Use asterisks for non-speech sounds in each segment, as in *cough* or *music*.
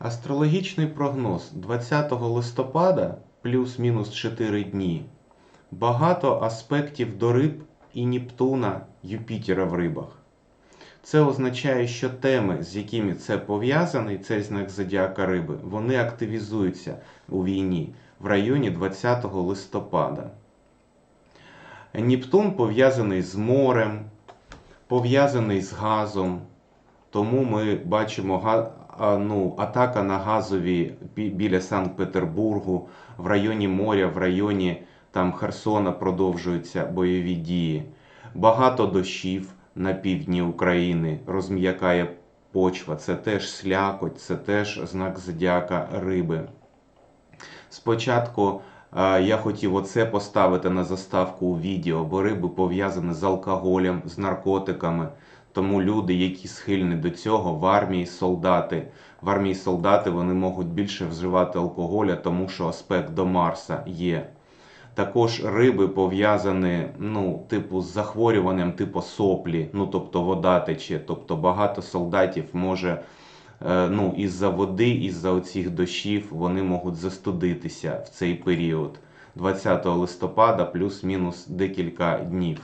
Астрологічний прогноз 20 листопада плюс-мінус 4 дні. Багато аспектів до риб і Нептуна, Юпітера в рибах. Це означає, що теми, з якими це пов'язаний, цей знак зодіака риби, вони активізуються у війні в районі 20 листопада. Нептун пов'язаний з морем, пов'язаний з газом. Тому ми бачимо ну, атака на газові біля Санкт-Петербургу, в районі моря, в районі там Херсона продовжуються бойові дії. Багато дощів на півдні України розм'якає почва. Це теж слякоть, це теж знак зодіака риби. Спочатку я хотів оце поставити на заставку у відео, бо риби пов'язані з алкоголем, з наркотиками. Тому люди, які схильні до цього, в армії солдати. В армії солдати вони можуть більше вживати алкоголя, тому що аспект до Марса є. Також риби пов'язані, ну, типу, з захворюванням, типу соплі, ну тобто вода тече. Тобто багато солдатів може, е, ну, із-за води, із-за оцих дощів, вони можуть застудитися в цей період 20 листопада, плюс-мінус декілька днів.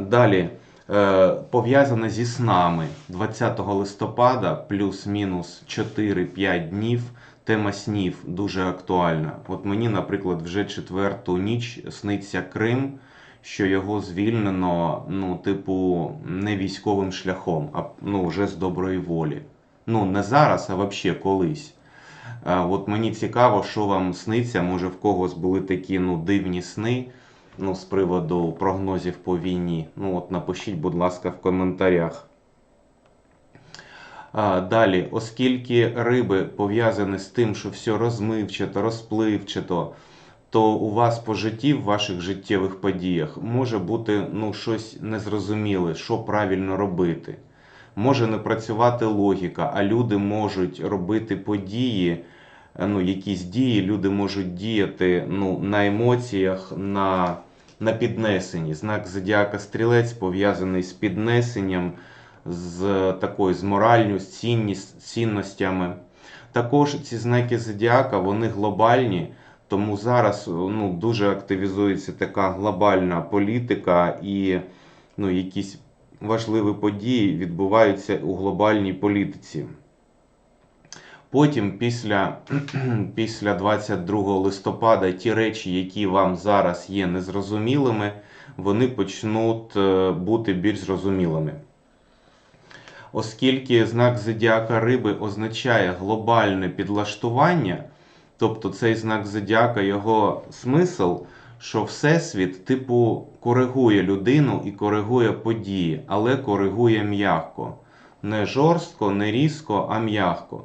Далі е, пов'язане зі снами 20 листопада, плюс-мінус 4-5 днів. Тема снів дуже актуальна. От мені, наприклад, вже четверту ніч сниться Крим, що його звільнено, ну, типу, не військовим шляхом, а ну, вже з доброї волі. Ну, не зараз, а взагалі колись. Е, От мені цікаво, що вам сниться. Може, в когось були такі ну, дивні сни ну, з приводу прогнозів по війні. Ну, от напишіть, будь ласка, в коментарях. А, Далі, оскільки риби пов'язані з тим, що все розмивчато, розпливчато, то у вас по житті, в ваших життєвих подіях може бути ну, щось незрозуміле, що правильно робити. Може не працювати логіка, а люди можуть робити події, ну, якісь дії, люди можуть діяти ну, на емоціях, на, на піднесенні. Знак зодіака стрілець пов'язаний з піднесенням, з такою з моральню, з цінніс- цінностями. Також ці знаки зодіака вони глобальні, тому зараз ну, дуже активізується така глобальна політика і ну, якісь важливі події відбуваються у глобальній політиці. Потім, після, *clears throat* після 22 листопада, ті речі, які вам зараз є незрозумілими, вони почнуть е, бути більш зрозумілими. Оскільки знак зодіака риби означає глобальне підлаштування, тобто цей знак зодіака, його смисл, що Всесвіт, типу, коригує людину і коригує події, але коригує м'яко. Не жорстко, не різко, а м'яко.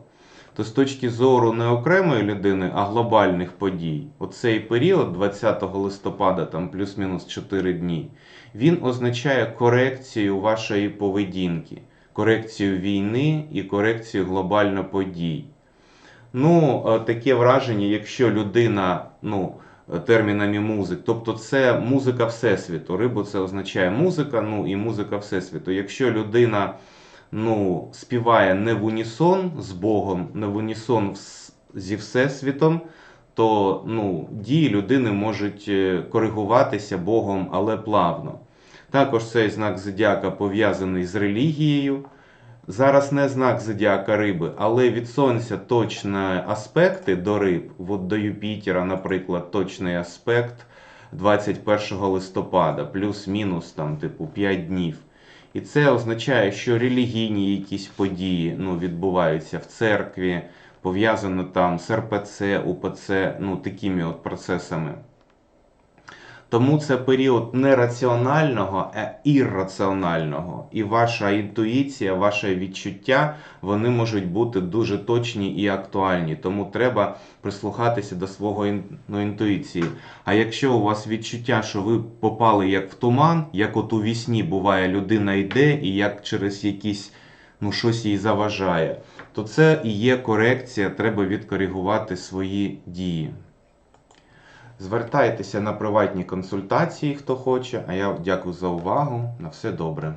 То з точки зору не окремої людини, а глобальних подій, оцей період 20 листопада, там плюс-мінус 4 дні, він означає корекцію вашої поведінки, корекцію війни і корекцію глобально подій. Ну, е, таке враження, якщо людина, ну, е, термінами музик, тобто це музика Всесвіту. Рибу це означає музика, ну і музика Всесвіту. Якщо людина ну, співає не в унісон з Богом, не в унісон зі Всесвітом, то ну, дії людини можуть е, коригуватися Богом, але плавно. Також цей знак зодіака пов'язаний з релігією. Зараз не знак зодіака риби, але від сонця точні аспекти до риб, от до Юпітера, наприклад, точний аспект 21 листопада, плюс-мінус там, типу, 5 днів. І це означає, що релігійні якісь події ну, відбуваються в церкві, пов'язано там з РПЦ, УПЦ, ну, такими от процесами. Тому це період не раціонального, а ірраціонального. І ваша інтуїція, ваше відчуття, вони можуть бути дуже точні і актуальні. Тому треба прислухатися до свого ну, інтуїції. А якщо у вас відчуття, що ви попали як в туман, як от у вісні буває, людина йде і як через якісь ну, щось їй заважає, то це і є корекція, треба відкоригувати свої дії. Звертайтеся на приватні консультації, хто хоче. А я дякую за увагу. На все добре.